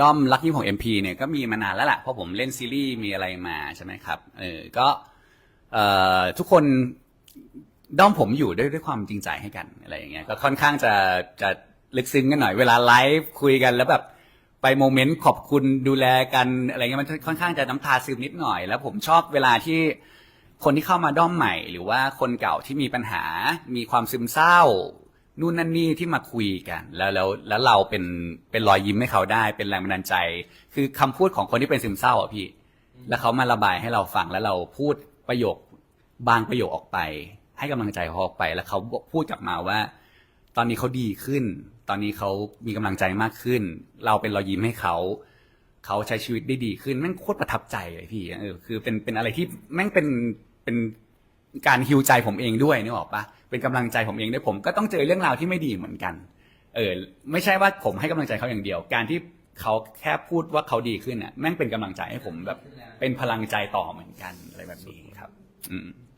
ด้อมลักยิ้มของ MP เนี่ยก็มีมานานแล้วแหละเพราะผมเล่นซีรีส์มีอะไรมาใช่ไหมครับเออก็เอ่อทุกคนด้อมผมอยู่ด้วยด้วยความจริงใจให้กันอะไรอย่างเงี้ยก็ค่อนข้างจะจะลึกซึ้งกันหน่อยเวลาไลฟ์คุยกันแล้วแบบไปโมเมนต์ขอบคุณดูแลกันอะไรเงี้ยมันค่อนข้างจะน้ำตาซึมนิดหน่อย แล้วผมชอบเวลาที่คนที่เข้ามาด้อมใหม่ หรือว่าคนเก่าที่มีปัญหามีความซึมเศร้า นู่นนั่นนี่ที่มาคุยกัน แล้วแล้วแล้วเราเป็นเป็นรอยยิ้มให้เขาได้ เป็นแรงบันดาลใจ คือคำพูดของคนที่เป็นซึมเศร้าอะพี่ แล้วเขามาระบายให้เราฟังแล้วเราพูดประโยคบางประโยคออกไป ให้กำลังใจเขาออกไป แล้วเขาพูดกลับมาว่า ตอนนี้เขาดีขึ้น ตอนนี้เขามีกำลังใจมากขึ้น เราเป็นรอยยิ้มให้เขาเขาใช้ชีวิตได้ดีขึ้นแม่งโคตรประทับใจเลยพี่เออคือเป็นเป็นอะไรที่แม่งเป็นเป็น การฮิวใจผมเองด้วยนึกออกปะเป็นกำลังใจผมเองด้วยผมก็ต้องเจอเรื่องราวที่ไม่ดีเหมือนกัน เออ ไม่ใช่ว่าผมให้กำลังใจเขาอย่างเดียว การที่เขาแค่พูดว่าเขาดีขึ้นอะแม่งเป็นกำลังใจให้ผมแบบเป็นพลังใจต่อเหมือนกันอะไรแบบนี้ครับ อืม